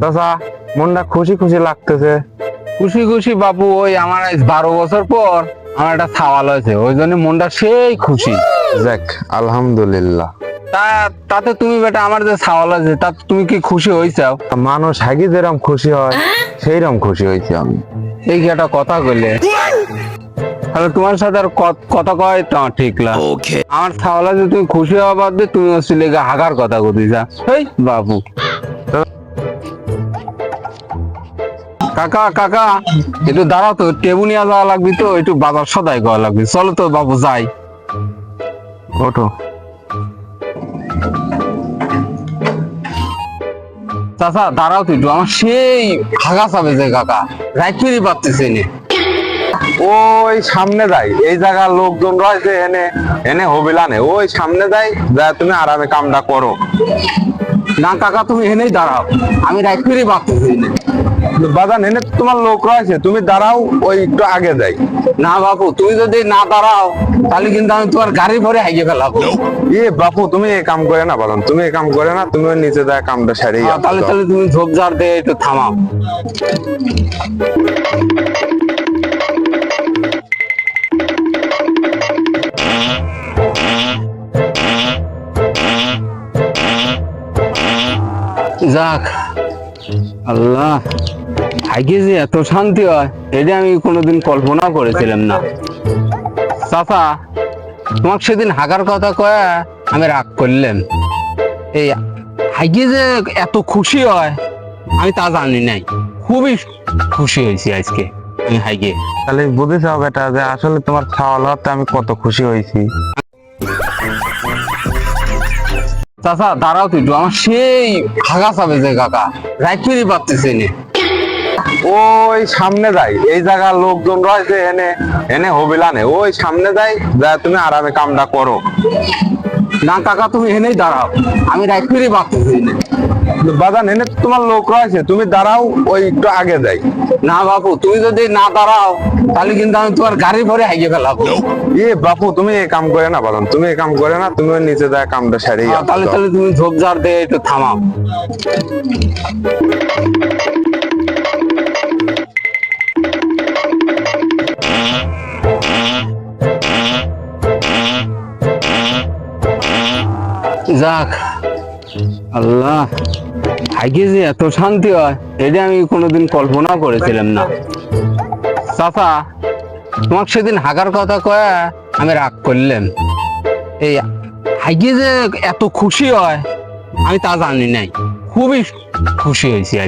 চাচা মনটা খুশি খুশি লাগতেছে। খুশি খুশি বাবু ওই আমার আজ বারো বছর পর আমার একটা সাওয়াল হয়েছে ওই জন্য মনটা সেই খুশি। যাক আলহামদুলিল্লাহ। তা তাতে তুমি বেটা আমার যে সাওয়াল আছে তা তুমি কি খুশি হয়েছাও? মানুষ হাগি যেরকম খুশি হয় সেইরকম খুশি হয়েছি আমি। এই কি একটা কথা কইলে। তাহলে তোমার সাথে আর কত- কথা কয় তা ঠিক না। আমার সাওয়াল আছে তুমি খুশি হওয়া বাদ দিয়ে তুমি হাগার কথা কইছা এই বাবু কাকা কাকা, একটু দাঁড়াও তো, টেবু যাওয়া লাগবে তো, একটু বাজার সদাই করা লাগবে। চলো তো বাবু, যাই। ওঠো। চাচা, দাঁড়াও তো একটু, আমার সেই হাগা চাবে যে কাকা রাইফেরই পারতেছে নে ওই সামনে যাই, এই জায়গার লোকজন রয়েছে এনে এনে হবিলানে, ওই সামনে যাই, যা তুমি আরামে কামটা করো। না কাকা তুমি এনেই দাঁড়াও। আমি রাইফেরই পারতেছি নে বাজান এনে তো তোমার লোক রয়েছে তুমি দাঁড়াও ওই একটু আগে যাই। না বাপু তুমি যদি না দাঁড়াও তাহলে কিন্তু আমি তোমার গাড়ি ভরে হাইয়ে ফেলাবো। এ বাপু তুমি এই কাম করে না বাজান তুমি এই কাম করে না তুমি ওই নিচে যায় কামটা সারিয়ে তাহলে তাহলে তুমি ঝোপঝাড় দিয়ে একটু থামাও। যাক, আল্লাহ আগে যে এত শান্তি হয়। এটা আমি কোনোদিন কল্পনা করেছিলাম না। চাচা, তোমাকে সেদিন হাগার কথা কয়ে আমি রাগ করলাম। এই হাইগে যে এত খুশি হয়, আমি তা জানি নাই। খুবই খুশি হয়েছি আজকে, আমি হাইগে তাহলে বুঝেছ বেটা যে আসলে তোমার খাওয়া লওয়াতে আমি কত খুশি হয়েছি। চাচা, দাঁড়াও তুই আমার সেই হাগা চাবে যে কাকা রাইফেরই পারতেছে নে ওই সামনে যাই, এই জায়গার লোকজন রয়েছে, এনে এনে হবিলানে ওই সামনে যাই, যা তুমি আরামে কামটা করো। না কাকা তুমি এনেই দাঁড়াও। আমি পারতেছি নে বাজান এনে তোমার লোক রয়েছে তুমি দাঁড়াও ওই একটু আগে যাই না বাপু তুমি যদি না দাঁড়াও তাহলে কিন্তু আমি তোমার গাড়ি ভরে হাইয়ে ফেলাবো। এ বাপু তুমি এই কাম করে না বাজান তুমি এই কাম করে না তুমি নিচে যায় কামটা সারিয়ে তাহলে তাহলে তুমি ঝোপঝাড় দিয়ে একটু থামাও। যাক। আল্লাহ। আগে যে এত শান্তি হয়। এটা আমি কোনোদিন কল্পনা করেছিলাম না। চাচা, তোমাকে সেদিন হাগার কথা কয়ে আমি রাগ করলেন এই আগে যে এত খুশি হয়, আমি তা জানি নাই। খুবই খুশি হয়েছি আজ।